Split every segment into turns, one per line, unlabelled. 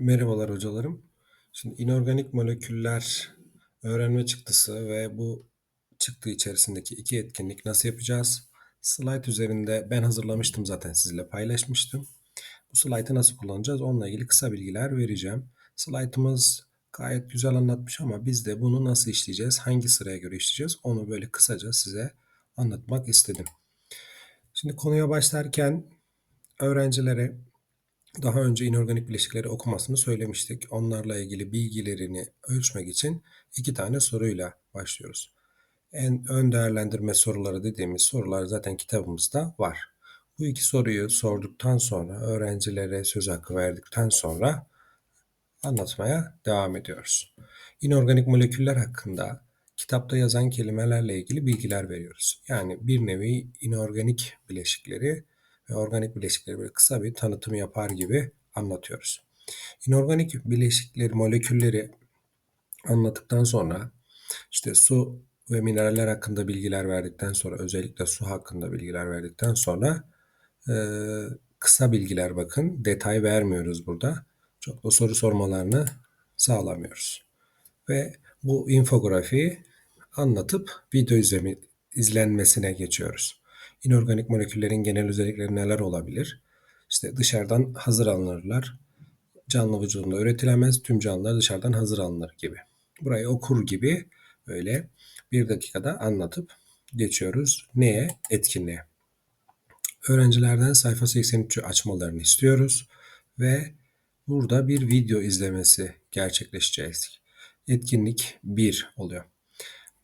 Merhabalar hocalarım. Şimdi inorganik moleküller öğrenme çıktısı ve bu çıktı içerisindeki iki etkinlik nasıl yapacağız? Slide üzerinde ben hazırlamıştım zaten sizinle paylaşmıştım. Bu slide'ı nasıl kullanacağız? Onunla ilgili kısa bilgiler vereceğim. Slide'ımız gayet güzel anlatmış ama biz de bunu nasıl işleyeceğiz, hangi sıraya göre işleyeceğiz onu böyle kısaca size anlatmak istedim. Şimdi konuya başlarken öğrencilere daha önce inorganik bileşikleri okumasını söylemiştik. Onlarla ilgili bilgilerini ölçmek için iki tane soruyla başlıyoruz. En ön değerlendirme soruları dediğimiz sorular zaten kitabımızda var. Bu iki soruyu sorduktan sonra öğrencilere söz hakkı verdikten sonra anlatmaya devam ediyoruz. İnorganik moleküller hakkında kitapta yazan kelimelerle ilgili bilgiler veriyoruz. Yani bir nevi inorganik bileşikleri ve organik bileşikleri böyle kısa bir tanıtım yapar gibi anlatıyoruz. İnorganik bileşikleri, molekülleri anlattıktan sonra işte su ve mineraller hakkında bilgiler verdikten sonra özellikle su hakkında bilgiler verdikten sonra e, kısa bilgiler bakın detay vermiyoruz burada. Çok da soru sormalarını sağlamıyoruz. Ve bu infografiyi anlatıp video izlemi, izlenmesine geçiyoruz. İnorganik moleküllerin genel özellikleri neler olabilir? İşte dışarıdan hazır alınırlar. Canlı vücudunda üretilemez. Tüm canlılar dışarıdan hazır alınır gibi. Burayı okur gibi böyle bir dakikada anlatıp geçiyoruz. Neye? Etkinliğe. Öğrencilerden sayfa 83'ü açmalarını istiyoruz ve burada bir video izlemesi gerçekleşecek. Etkinlik 1 oluyor.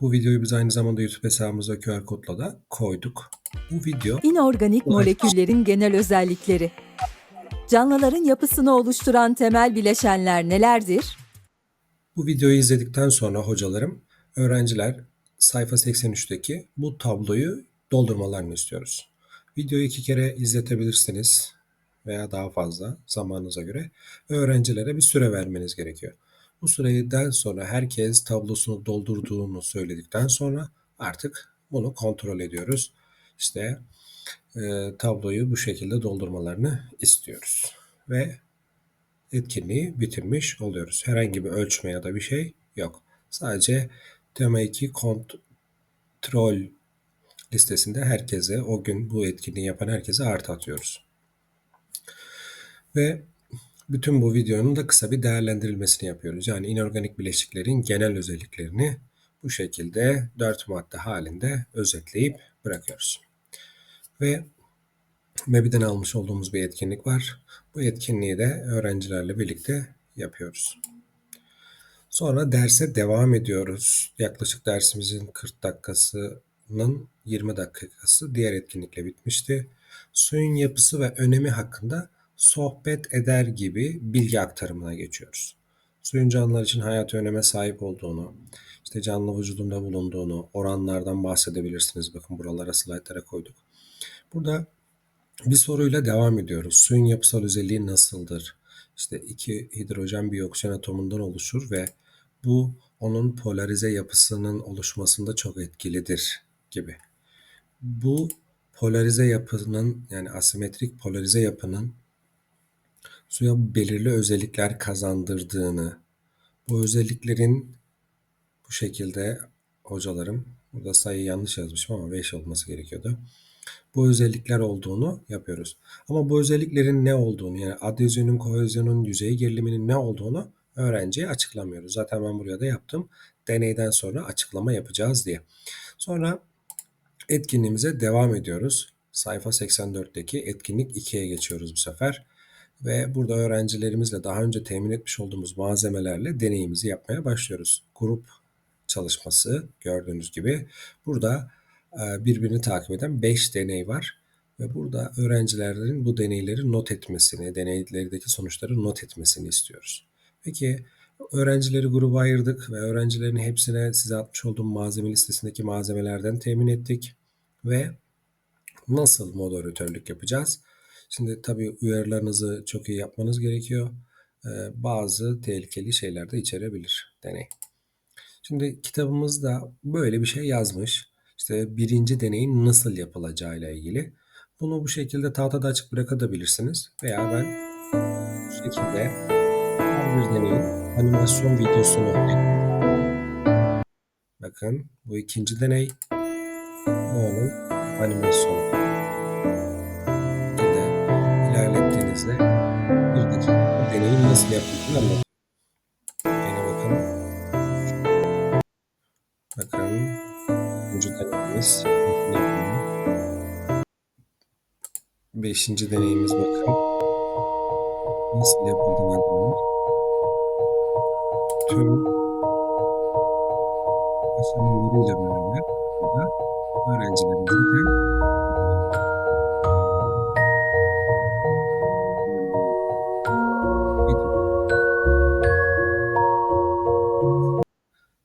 Bu videoyu biz aynı zamanda YouTube hesabımıza QR kodla da koyduk. Bu video
İnorganik moleküllerin genel özellikleri. Canlıların yapısını oluşturan temel bileşenler nelerdir?
bu videoyu izledikten sonra hocalarım, öğrenciler sayfa 83'teki bu tabloyu doldurmalarını istiyoruz. Videoyu iki kere izletebilirsiniz veya daha fazla zamanınıza göre öğrencilere bir süre vermeniz gerekiyor. Bu süreden sonra herkes tablosunu doldurduğunu söyledikten sonra artık bunu kontrol ediyoruz. İşte e, tabloyu bu şekilde doldurmalarını istiyoruz. Ve etkinliği bitirmiş oluyoruz. Herhangi bir ölçme ya da bir şey yok. Sadece tema 2 kontrol listesinde herkese o gün bu etkinliği yapan herkese artı atıyoruz. Ve bütün bu videonun da kısa bir değerlendirilmesini yapıyoruz. Yani inorganik bileşiklerin genel özelliklerini bu şekilde 4 madde halinde özetleyip bırakıyoruz. Ve MEB'den almış olduğumuz bir etkinlik var. Bu etkinliği de öğrencilerle birlikte yapıyoruz. Sonra derse devam ediyoruz. Yaklaşık dersimizin 40 dakikasının 20 dakikası diğer etkinlikle bitmişti. Suyun yapısı ve önemi hakkında sohbet eder gibi bilgi aktarımına geçiyoruz. Suyun canlılar için hayati öneme sahip olduğunu, işte canlı vücudunda bulunduğunu, oranlardan bahsedebilirsiniz. Bakın buralara slaytlara koyduk. Burada bir soruyla devam ediyoruz. Suyun yapısal özelliği nasıldır? İşte iki hidrojen bir oksijen atomundan oluşur ve bu onun polarize yapısının oluşmasında çok etkilidir gibi. Bu polarize yapının yani asimetrik polarize yapının suya belirli özellikler kazandırdığını, bu özelliklerin bu şekilde hocalarım, burada sayı yanlış yazmışım ama 5 olması gerekiyordu. Bu özellikler olduğunu yapıyoruz. Ama bu özelliklerin ne olduğunu yani adhezyonun, kohezyonun, yüzey geriliminin ne olduğunu öğrenciye açıklamıyoruz. Zaten ben buraya da yaptım. Deneyden sonra açıklama yapacağız diye. Sonra etkinliğimize devam ediyoruz. Sayfa 84'teki etkinlik 2'ye geçiyoruz bu sefer. Ve burada öğrencilerimizle daha önce temin etmiş olduğumuz malzemelerle deneyimizi yapmaya başlıyoruz. Grup çalışması gördüğünüz gibi. Burada e, birbirini takip eden 5 deney var. Ve burada öğrencilerin bu deneyleri not etmesini, deneylerdeki sonuçları not etmesini istiyoruz. Peki öğrencileri gruba ayırdık ve öğrencilerin hepsine size atmış olduğum malzeme listesindeki malzemelerden temin ettik. Ve nasıl moderatörlük yapacağız? Şimdi tabii uyarılarınızı çok iyi yapmanız gerekiyor. Ee, bazı tehlikeli şeyler de içerebilir deney. Şimdi kitabımızda böyle bir şey yazmış. İşte birinci deneyin nasıl yapılacağıyla ilgili. Bunu bu şekilde tahtada açık bırakabilirsiniz. Veya ben bu şekilde bir deneyin animasyon videosunu. Bakın bu ikinci deney. Onun animasyonu. İlerlettiğinizde bir dakika bu nasıl yapıldığını anlatıyor. Yine bakın. Bakın. Üçüncü deneyimiz. Beşinci deneyimiz bakın. Nasıl yapıldığına dair tüm aşamalarıyla beraber burada öğrencilerimizle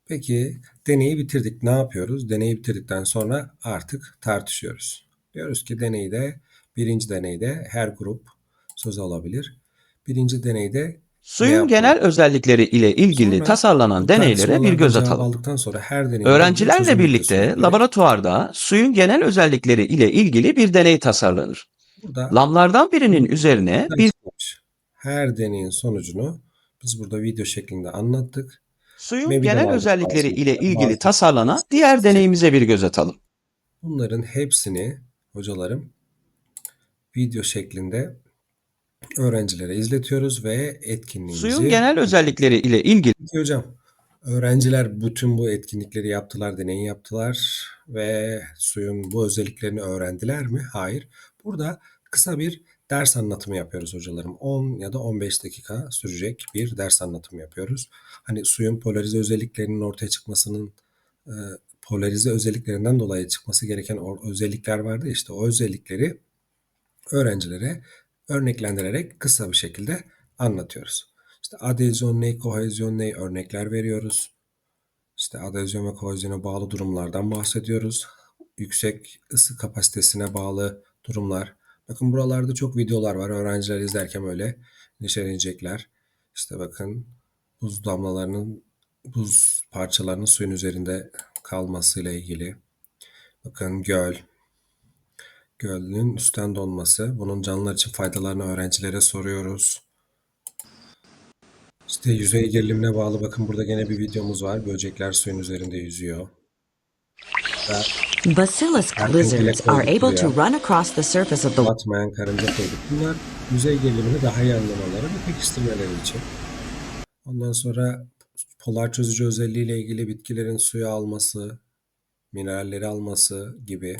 Peki deneyi bitirdik. Ne yapıyoruz? Deneyi bitirdikten sonra artık tartışıyoruz. Diyoruz ki deneyde birinci deneyde her grup söz alabilir. Birinci deneyde
Suyun genel özellikleri ile ilgili
Sonra
tasarlanan deneylere bir göz atalım.
aldıktan sonra her
Öğrencilerle birlikte laboratuvarda suyun genel özellikleri ile ilgili bir deney tasarlanır.
Burada
Lamlardan birinin üzerine bir
her deneyin sonucunu biz burada video şeklinde anlattık.
Suyun
Ve bir de
genel özellikleri ile ilgili
bazı-
tasarlanan diğer deneyimize bir göz atalım.
Bunların hepsini hocalarım video şeklinde öğrencilere izletiyoruz ve etkinliğimizi
Suyun genel özellikleri ile ilgili
hocam, öğrenciler bütün bu etkinlikleri yaptılar, deney yaptılar ve suyun bu özelliklerini öğrendiler mi? Hayır. Burada kısa bir ders anlatımı yapıyoruz hocalarım. 10 ya da 15 dakika sürecek bir ders anlatımı yapıyoruz. Hani suyun polarize özelliklerinin ortaya çıkmasının e, polarize özelliklerinden dolayı çıkması gereken özellikler vardı işte o özellikleri öğrencilere örneklendirerek kısa bir şekilde anlatıyoruz. İşte adezyon ne, kohezyon ne örnekler veriyoruz. İşte adezyon ve kohezyona bağlı durumlardan bahsediyoruz. Yüksek ısı kapasitesine bağlı durumlar. Bakın buralarda çok videolar var. Öğrenciler izlerken öyle neşelenecekler. İşte bakın buz damlalarının, buz parçalarının suyun üzerinde kalmasıyla ilgili. Bakın göl, gölün üstten donması. Bunun canlılar için faydalarını öğrencilere soruyoruz. İşte yüzey gerilimine bağlı bakın burada gene bir videomuz var. Böcekler suyun üzerinde yüzüyor. Ve
Bacillus
Herkes
lizards are able to run across the surface of the
batmayan karınca koyduk. Bunlar yüzey gerilimini daha iyi anlamaları ve pekiştirmeleri için. Ondan sonra polar çözücü özelliğiyle ilgili bitkilerin suyu alması, mineralleri alması gibi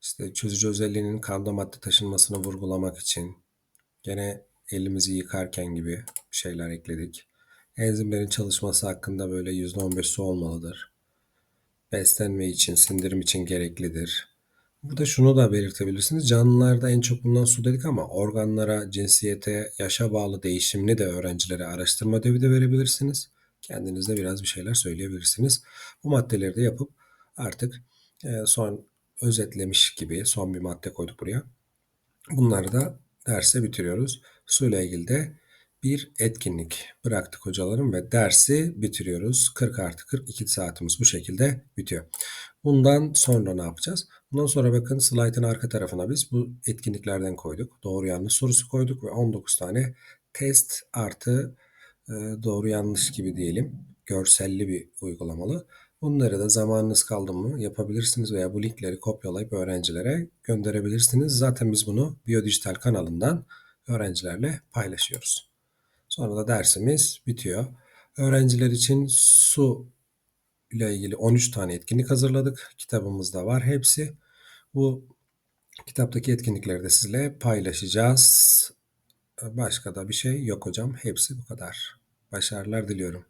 işte çözücü özelliğinin kanda madde taşınmasını vurgulamak için gene elimizi yıkarken gibi şeyler ekledik. Enzimlerin çalışması hakkında böyle %15 su olmalıdır. Beslenme için, sindirim için gereklidir. Burada şunu da belirtebilirsiniz. Canlılarda en çok bundan su dedik ama organlara, cinsiyete, yaşa bağlı değişimini de öğrencilere araştırma ödevi de verebilirsiniz. Kendiniz de biraz bir şeyler söyleyebilirsiniz. Bu maddeleri de yapıp artık e, son özetlemiş gibi son bir madde koyduk buraya. Bunları da derse bitiriyoruz. Suyla ilgili de bir etkinlik bıraktık hocalarım ve dersi bitiriyoruz. 40 artı 42 saatimiz bu şekilde bitiyor. Bundan sonra ne yapacağız? Bundan sonra bakın slaytın arka tarafına biz bu etkinliklerden koyduk. Doğru yanlış sorusu koyduk ve 19 tane test artı e, doğru yanlış gibi diyelim. Görselli bir uygulamalı. Bunları da zamanınız kaldı mı yapabilirsiniz veya bu linkleri kopyalayıp öğrencilere gönderebilirsiniz. Zaten biz bunu Biyodijital kanalından öğrencilerle paylaşıyoruz. Sonra da dersimiz bitiyor. Öğrenciler için su ile ilgili 13 tane etkinlik hazırladık. Kitabımızda var hepsi. Bu kitaptaki etkinlikleri de sizinle paylaşacağız. Başka da bir şey yok hocam. Hepsi bu kadar. Başarılar diliyorum.